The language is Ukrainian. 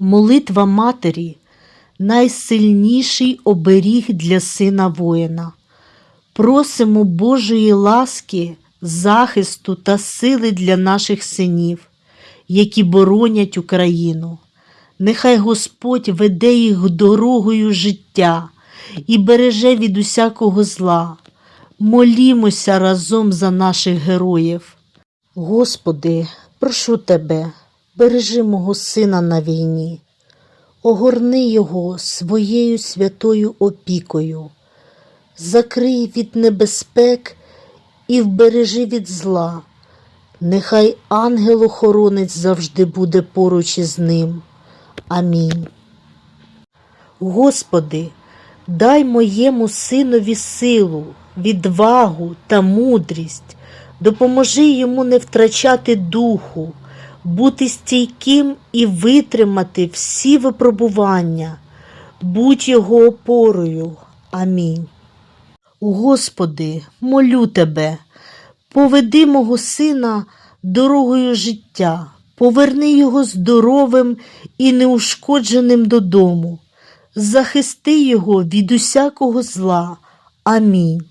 Молитва матері найсильніший оберіг для сина воїна. Просимо Божої ласки, захисту та сили для наших синів, які боронять Україну. Нехай Господь веде їх дорогою життя і береже від усякого зла. Молімося разом за наших героїв. Господи, прошу Тебе, бережи мого сина на війні, огорни його своєю святою опікою, закрий від небезпек і вбережи від зла. Нехай ангел-охоронець завжди буде поруч із ним. Амінь. Господи, дай моєму синові силу, відвагу та мудрість, допоможи йому не втрачати духу, бути стійким і витримати всі випробування, будь його опорою. Амінь. Господи, молю Тебе, поведи мого сина дорогою життя, поверни його здоровим і неушкодженим додому, захисти його від усякого зла. Амінь.